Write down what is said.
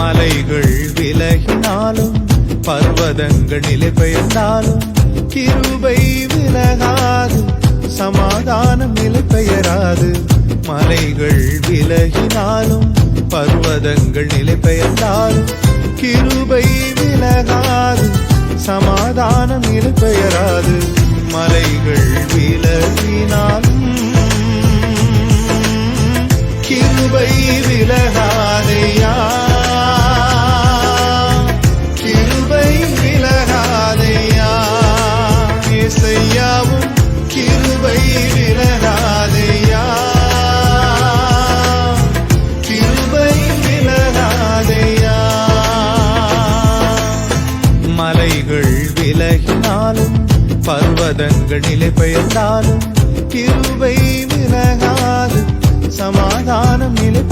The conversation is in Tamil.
மலைகள் விலகினாலும் பர்வதங்கள் நிலை பெயர்ந்தாலும் கிருபை விலகாது சமாதானம் நிலை பெயராது. மலைகள் விலகினாலும் பர்வதங்கள் நிலை பெயர்ந்தாலும் கிருபை விலகாது சமாதானம் நிலை பெயராது. மலைகள் விலகினாலும் கிருபை விலகாது விலகினாலும் பர்வதங்கள் நிலை பெயர்ந்தாலும் கிருவை விலகாது சமாதானம் நிலை